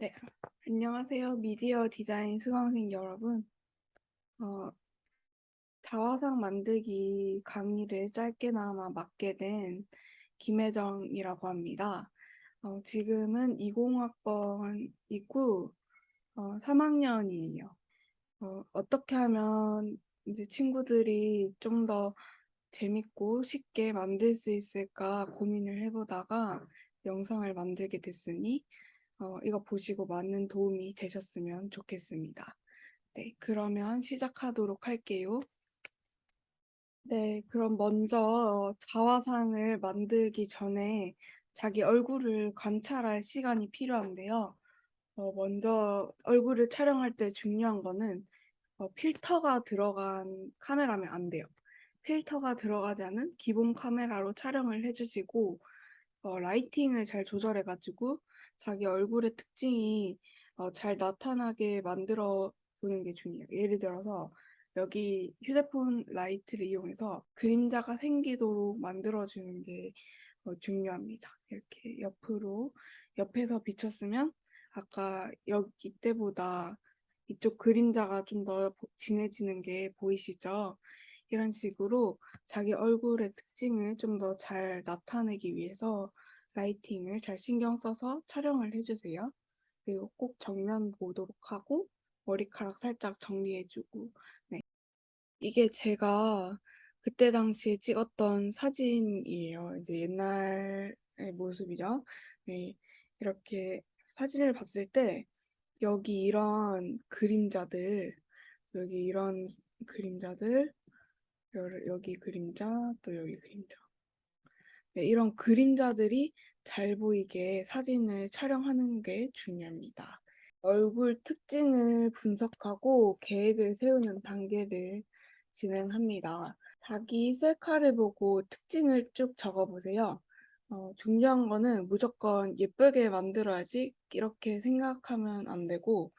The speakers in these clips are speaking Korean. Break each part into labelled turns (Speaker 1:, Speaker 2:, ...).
Speaker 1: 네, 안녕하세요. 미디어 디자인 수강생 여러분. 어, 자화상 만들기 강의를 짧게나마 맡게 된 김혜정이라고 합니다. 어, 지금은 20학번이고 어, 3학년이에요. 어, 어떻게 하면 이제 친구들이 좀 더 재밌고 쉽게 만들 수 있을까 고민을 해보다가 영상을 만들게 됐으니 어, 이거 보시고 많은 도움이 되셨으면 좋겠습니다. 네, 그러면 시작하도록 할게요. 네, 그럼 먼저 자화상을 만들기 전에 자기 얼굴을 관찰할 시간이 필요한데요. 어, 먼저 얼굴을 촬영할 때 중요한 거는 어, 필터가 들어간 카메라면 안 돼요. 필터가 들어가지 않은 기본 카메라로 촬영을 해주시고 어, 라이팅을 잘 조절해가지고 자기 얼굴의 특징이 어, 잘 나타나게 만들어 보는 게 중요해요. 예를 들어서 여기 휴대폰 라이트를 이용해서 그림자가 생기도록 만들어주는 게 어, 중요합니다. 이렇게 옆으로 옆에서 비쳤으면 아까 여기 때보다 이쪽 그림자가 좀 더 진해지는 게 보이시죠? 이런 식으로 자기 얼굴의 특징을 좀 더 잘 나타내기 위해서 라이팅을 잘 신경 써서 촬영을 해주세요. 그리고 꼭 정면 보도록 하고 머리카락 살짝 정리해주고 네. 이게 제가 그때 당시에 찍었던 사진이에요. 이제 옛날의 모습이죠. 네. 이렇게 사진을 봤을 때 여기 이런 그림자들 여기 이런 그림자들 여- 여기 그림자 또 여기 그림자 네, 이런 그림자들이 잘 보이게 사진을 촬영하는 게 중요합니다. 얼굴 특징을 분석하고 계획을 세우는 단계를 진행합니다. 자기 셀카를 보고 특징을 쭉 적어보세요. 어, 중요한 거는 무조건 예쁘게 만들어야지 이렇게 생각하면 안 되고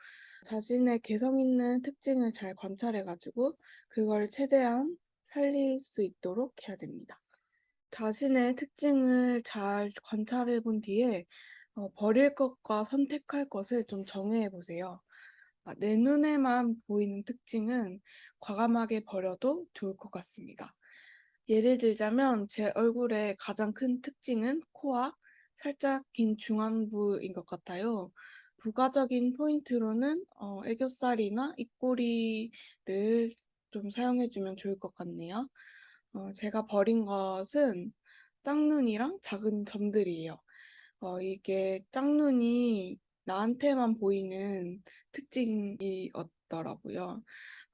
Speaker 1: 자신의 개성 있는 특징을 잘 관찰해가지고 그걸 최대한 살릴 수 있도록 해야 됩니다. 자신의 특징을 잘 관찰해 본 뒤에 어, 버릴 것과 선택할 것을 좀 정해 보세요. 아, 내 눈에만 보이는 특징은 과감하게 버려도 좋을 것 같습니다. 예를 들자면 제 얼굴의 가장 큰 특징은 코와 살짝 긴 중안부인 것 같아요. 부가적인 포인트로는 어, 애교살이나 입꼬리를 좀 사용해주면 좋을 것 같네요. 어, 제가 버린 것은 짝눈이랑 작은 점들이에요. 어, 이게 짝눈이 나한테만 보이는 특징이었더라고요.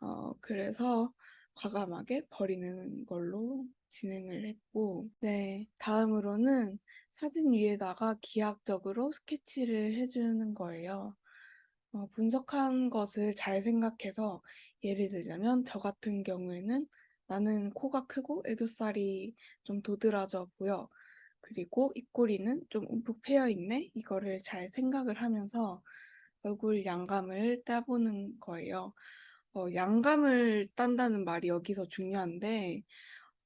Speaker 1: 어, 그래서 과감하게 버리는 걸로 진행을 했고, 네, 다음으로는 사진 위에다가 기하학적으로 스케치를 해주는 거예요. 어, 분석한 것을 잘 생각해서 예를 들자면 저 같은 경우에는 나는 코가 크고 애교살이 좀 도드라져 보여. 그리고 입꼬리는 좀 움푹 패여 있네. 이거를 잘 생각을 하면서 얼굴 양감을 따보는 거예요. 어, 양감을 딴다는 말이 여기서 중요한데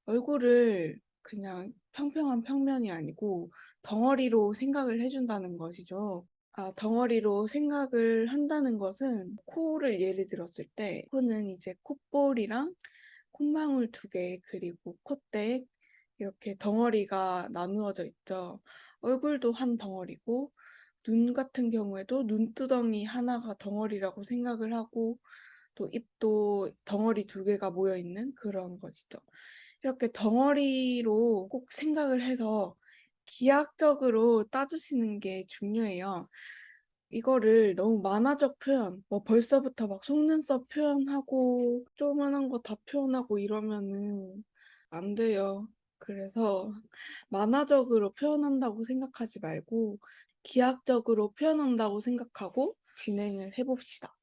Speaker 1: 얼굴을 그냥 평평한 평면이 아니고 덩어리로 생각을 해준다는 것이죠. 아, 덩어리로 생각을 한다는 것은 코를 예를 들었을 때 코는 이제 콧볼이랑 콧망울 두 개 그리고 콧대 이렇게 덩어리가 나누어져 있죠. 얼굴도 한 덩어리고 눈 같은 경우에도 눈두덩이 하나가 덩어리라고 생각을 하고 또 입도 덩어리 두 개가 모여 있는 그런 것이죠. 이렇게 덩어리로 꼭 생각을 해서 기하학적으로 따주시는 게 중요해요. 이거를 너무 만화적 표현, 뭐 벌써부터 막 속눈썹 표현하고 조그만한 거 다 표현하고 이러면은 안 돼요. 그래서 만화적으로 표현한다고 생각하지 말고 기하학적으로 표현한다고 생각하고 진행을 해봅시다.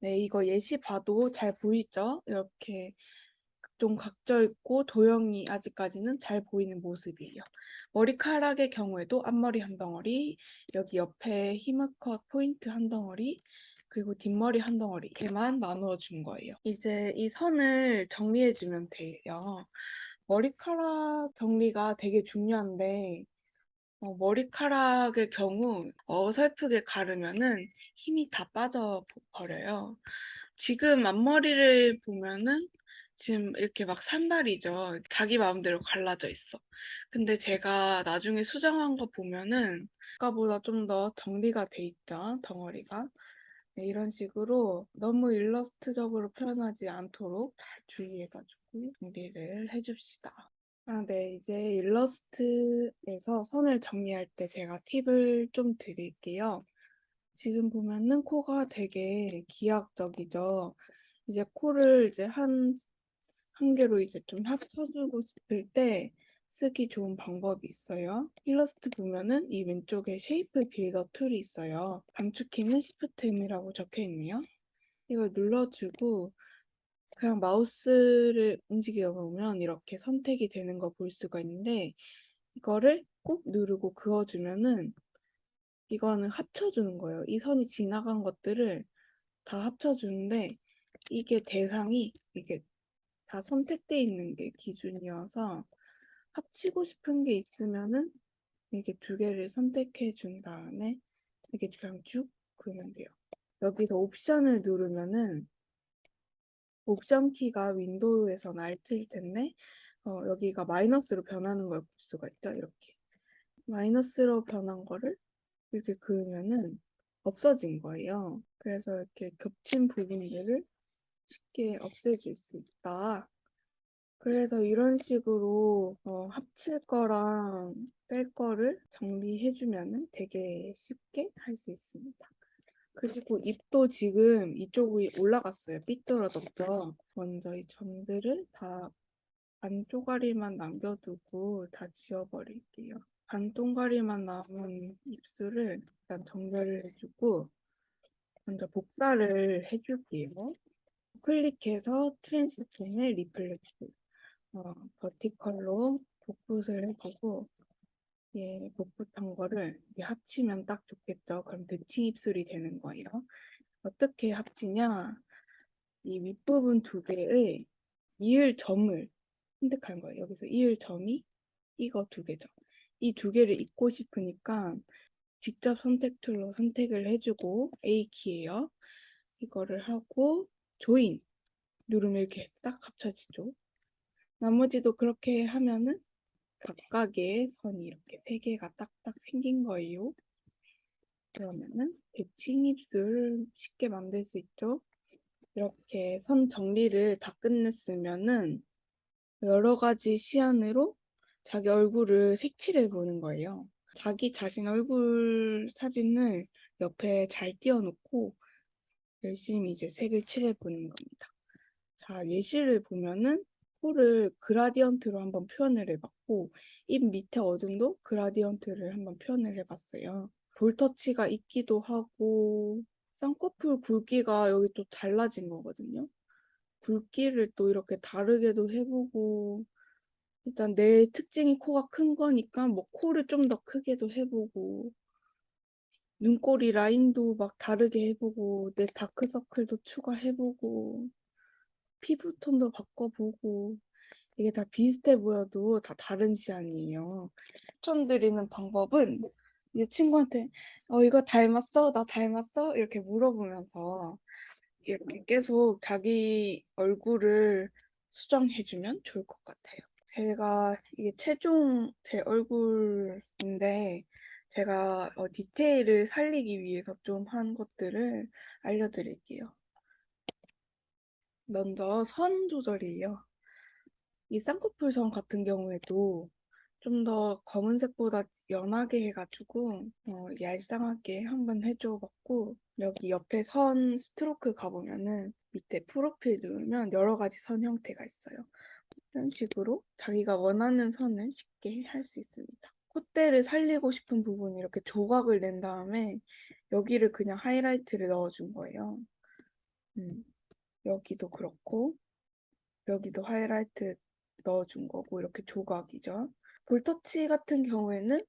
Speaker 1: 네, 이거 예시 봐도 잘 보이죠? 이렇게 좀 각져 있고 도형이 아직까지는 잘 보이는 모습이에요. 머리카락의 경우에도 앞머리 한 덩어리, 여기 옆에 히머컷 포인트 한 덩어리, 그리고 뒷머리 한 덩어리 이렇게만 나누어 준 거예요. 이제 이 선을 정리해 주면 돼요. 머리카락 정리가 되게 중요한데 어, 머리카락의 경우 어설프게 가르면은 힘이 다 빠져 버려요. 지금 앞머리를 보면은 지금 이렇게 막 산발이죠. 자기 마음대로 갈라져 있어. 근데 제가 나중에 수정한 거 보면은 아까보다 좀 더 정리가 돼 있죠. 덩어리가. 네, 이런 식으로 너무 일러스트적으로 표현하지 않도록 잘 주의해가지고 정리를 해줍시다. 아, 네. 이제 일러스트에서 선을 정리할 때 제가 팁을 좀 드릴게요. 지금 보면은 코가 되게 기하학적이죠. 이제 코를 이제 한, 한 개로 이제 좀 합쳐주고 싶을 때 쓰기 좋은 방법이 있어요. 일러스트 보면은 이 왼쪽에 쉐이프 빌더 툴이 있어요. 감축키는 Shift M이라고 적혀 있네요. 이걸 눌러주고 그냥 마우스를 움직여 보면 이렇게 선택이 되는 거 볼 수가 있는데 이거를 꾹 누르고 그어주면은 이거는 합쳐주는 거예요. 이 선이 지나간 것들을 다 합쳐주는데 이게 대상이 이게 다 선택돼 있는 게 기준이어서 합치고 싶은 게 있으면은 이게 두 개를 선택해 준 다음에 이게 그냥 쭉 그으면 돼요. 여기서 옵션을 누르면은 옵션 키가 윈도우에서는 Alt일 텐데 어, 여기가 마이너스로 변하는 걸 볼 수가 있죠. 이렇게 마이너스로 변한 거를 이렇게 그으면은 없어진 거예요. 그래서 이렇게 겹친 부분들을 쉽게 없애줄 수 있다. 그래서 이런 식으로 어, 합칠 거랑 뺄 거를 정리해주면은 되게 쉽게 할 수 있습니다. 그리고 입도 지금 이쪽이 올라갔어요. 삐뚤어졌죠. 먼저 이 점들을 다 반쪽가리만 남겨두고 다 지워버릴게요. 반동가리만 남은 입술을 일단 정렬을 해주고 먼저 복사를 해줄게요. 클릭해서 트랜스폼의 리플렉스 어, 버티컬로 복붙을 해주고 예, 복붙한 거를 합치면 딱 좋겠죠. 그럼 대칭 입술이 되는 거예요. 어떻게 합치냐? 이 윗부분 두 개의 이을 점을 선택한 거예요. 여기서 이을 점이 이거 두 개죠. 이 두 개를 잊고 싶으니까 직접 선택 툴로 선택을 해주고 A 키예요. 이거를 하고 조인 누르면 이렇게 딱 합쳐지죠. 나머지도 그렇게 하면은 각각의 선이 이렇게 세 개가 딱딱 생긴 거예요. 그러면은 대칭 입술 쉽게 만들 수 있죠. 이렇게 선 정리를 다 끝냈으면은 여러 가지 시안으로 자기 얼굴을 색칠해 보는 거예요. 자기 자신 얼굴 사진을 옆에 잘 띄워놓고 열심히 이제 색을 칠해 보는 겁니다. 자, 예시를 보면은 코를 그라디언트로 한번 표현을 해봤고 입 밑에 어둠도 그라디언트를 한번 표현을 해봤어요. 볼터치가 있기도 하고 쌍꺼풀 굵기가 여기 또 달라진 거거든요. 굵기를 또 이렇게 다르게도 해보고 일단 내 특징이 코가 큰 거니까 뭐 코를 좀 더 크게도 해보고 눈꼬리 라인도 막 다르게 해보고 내 다크서클도 추가해보고 피부톤도 바꿔보고 이게 다 비슷해 보여도 다 다른 시안이에요. 추천드리는 방법은 이 친구한테 어 이거 닮았어? 나 닮았어? 이렇게 물어보면서 이렇게 계속 자기 얼굴을 수정해주면 좋을 것 같아요. 제가 이게 최종 제 얼굴인데 제가 어, 디테일을 살리기 위해서 좀 한 것들을 알려드릴게요. 먼저 선 조절이에요. 이 쌍꺼풀 선 같은 경우에도 좀 더 검은색보다 연하게 해가지고 어, 얄쌍하게 한번 해줘봤고 여기 옆에 선 스트로크 가보면은 밑에 프로필 누르면 여러 가지 선 형태가 있어요. 이런 식으로 자기가 원하는 선을 쉽게 할 수 있습니다. 콧대를 살리고 싶은 부분 이렇게 조각을 낸 다음에 여기를 그냥 하이라이트를 넣어준 거예요. 음, 여기도 그렇고 여기도 하이라이트 넣어준 거고 이렇게 조각이죠. 볼터치 같은 경우에는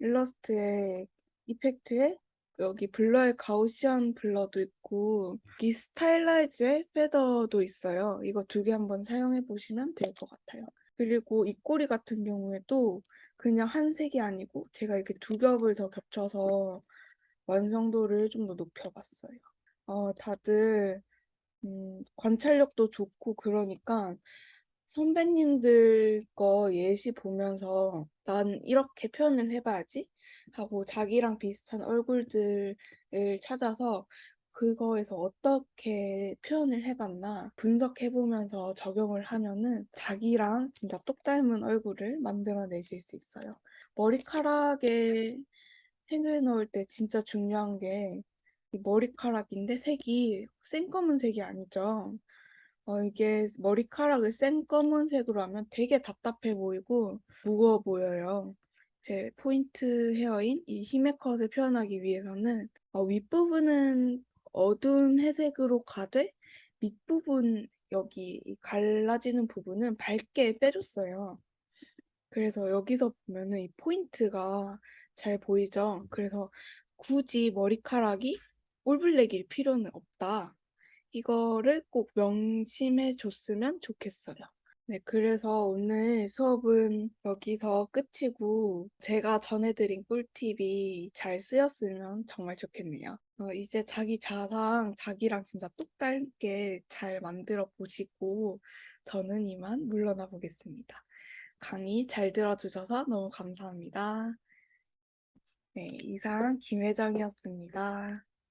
Speaker 1: 일러스트에 이펙트에 여기 블러의 가우시안 블러도 있고 여기 스타일라이즈의 페더도 있어요. 이거 두 개 한번 사용해 보시면 될 것 같아요. 그리고 입꼬리 같은 경우에도 그냥 한 색이 아니고 제가 이렇게 두 겹을 더 겹쳐서 완성도를 좀 더 높여봤어요. 어, 다들 음, 관찰력도 좋고 그러니까 선배님들 거 예시 보면서 난 이렇게 표현을 해봐야지 하고 자기랑 비슷한 얼굴들을 찾아서 그거에서 어떻게 표현을 해봤나 분석해보면서 적용을 하면은 자기랑 진짜 똑 닮은 얼굴을 만들어내실 수 있어요. 머리카락에 펜을 넣을 때 진짜 중요한 게이 머리카락인데 색이 생검은색이 아니죠. 어, 이게 머리카락을 생검은색으로 하면 되게 답답해 보이고 무거워 보여요. 제 포인트 헤어인 이 히메컷을 표현하기 위해서는 어, 윗부분은 어두운 회색으로 가되 밑부분 여기 이 갈라지는 부분은 밝게 빼줬어요. 그래서 여기서 보면은 이 포인트가 잘 보이죠? 그래서 굳이 머리카락이 올블랙일 필요는 없다. 이거를 꼭 명심해 줬으면 좋겠어요. 네, 그래서 오늘 수업은 여기서 끝이고 제가 전해드린 꿀팁이 잘 쓰였으면 정말 좋겠네요. 어, 이제 자기 자상, 자기랑 진짜 똑 닮게 잘 만들어 보시고 저는 이만 물러나 보겠습니다. 강의 잘 들어주셔서 너무 감사합니다. 네, 이상 김혜정이었습니다.